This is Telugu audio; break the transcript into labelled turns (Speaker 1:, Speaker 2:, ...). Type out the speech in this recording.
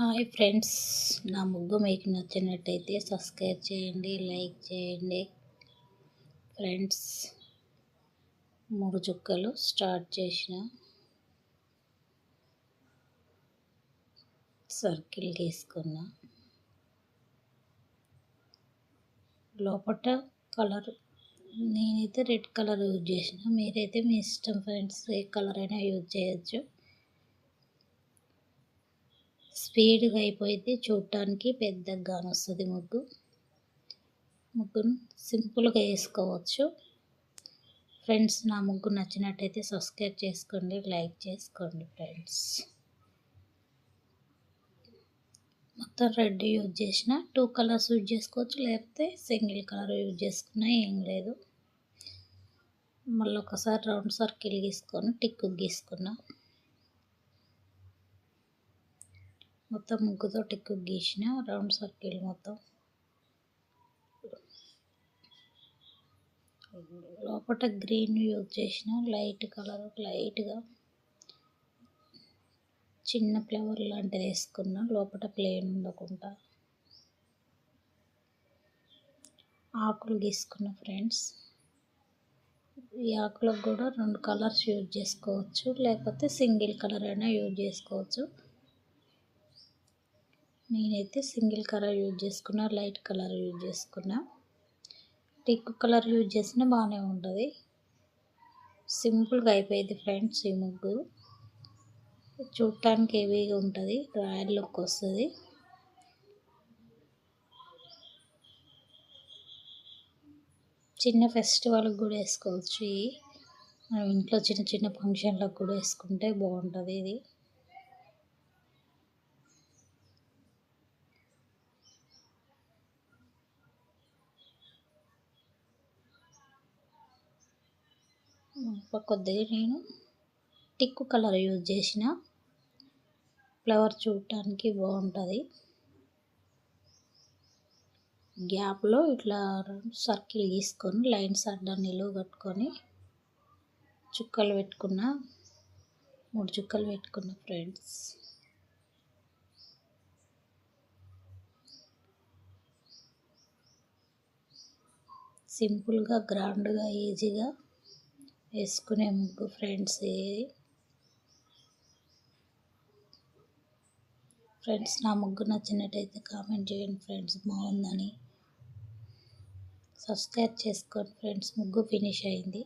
Speaker 1: హాయ్ ఫ్రెండ్స్ నా ముగ్గు మీకు నచ్చినట్టయితే సబ్స్క్రైబ్ చేయండి లైక్ చేయండి. ఫ్రెండ్స్ మూడు చుక్కలు స్టార్ట్ చేసిన సర్కిల్ గీసుకున్నా లోపల కలర్ నేనైతే రెడ్ కలర్ యూజ్ చేసిన. మీరైతే మీ ఇష్టం ఫ్రెండ్స్ ఏ కలర్ అయినా యూజ్ చేయొచ్చు. స్పీడ్గా అయిపోయింది చూడటానికి పెద్దగా వస్తుంది ముగ్గు. ముగ్గును సింపుల్గా వేసుకోవచ్చు. ఫ్రెండ్స్ నా ముగ్గు నచ్చినట్టయితే సబ్స్క్రైబ్ చేసుకోండి లైక్ చేసుకోండి ఫ్రెండ్స్. మొత్తం రెడ్ యూజ్ చేసిన టూ కలర్స్ యూజ్ చేసుకోవచ్చు లేకపోతే సింగిల్ కలర్ యూజ్ చేసుకున్నా ఏం లేదు. మళ్ళీ ఒకసారి రౌండ్ సర్కిల్ గీసుకొని టిక్కు గీసుకున్నా. మొత్తం ముగ్గుతో టిక్కు గీసిన రౌండ్ సర్కిల్ మొత్తం. లోపల గ్రీన్ యూజ్ చేసిన లైట్ కలర్ లైట్గా చిన్న ఫ్లవర్ లాంటిది వేసుకున్నా లోపల ప్లేన్ ఉండకుండా. ఆకులు గీసుకున్న ఫ్రెండ్స్ ఈ ఆకులకు కూడా రెండు కలర్స్ యూజ్ చేసుకోవచ్చు లేకపోతే సింగిల్ కలర్ అయినా యూజ్ చేసుకోవచ్చు. నేనైతే సింగిల్ కలర్ యూజ్ చేసుకున్నా లైట్ కలర్ యూజ్ చేసుకున్నా. టిక్ కలర్ యూజ్ చేసినా బాగానే ఉంటుంది. సింపుల్గా అయిపోయింది ఫ్రెండ్స్ ఈ ముగ్గు. చూడటానికి హెవీగా ఉంటుంది రాయల్ లుక్ వస్తుంది. చిన్న ఫెస్టివల్కి కూడా వేసుకోవచ్చు మనం ఇంట్లో చిన్న చిన్న ఫంక్షన్లకు కూడా వేసుకుంటే బాగుంటుంది ఇది. కొద్దిగా నేను టిక్కు కలర్ యూజ్ చేసిన. ఫ్లవర్ చూడటానికి బాగుంటుంది. గ్యాప్లో ఇట్లా సర్కిల్ గీసుకొని లైన్స్ అడ్డా నిలువ కట్టుకొని చుక్కలు పెట్టుకున్న మూడు చుక్కలు పెట్టుకున్న ఫ్రెండ్స్. సింపుల్గా గ్రాండ్గా ఈజీగా వేసుకునే ముగ్గు ఫ్రెండ్స్ ఫ్రెండ్స్ నా ముగ్గు నచ్చినట్టయితే కామెంట్ చేయండి ఫ్రెండ్స్ బాగుందని. సబ్స్క్రైబ్ చేసుకోండి ఫ్రెండ్స్ ముగ్గు ఫినిష్ అయింది.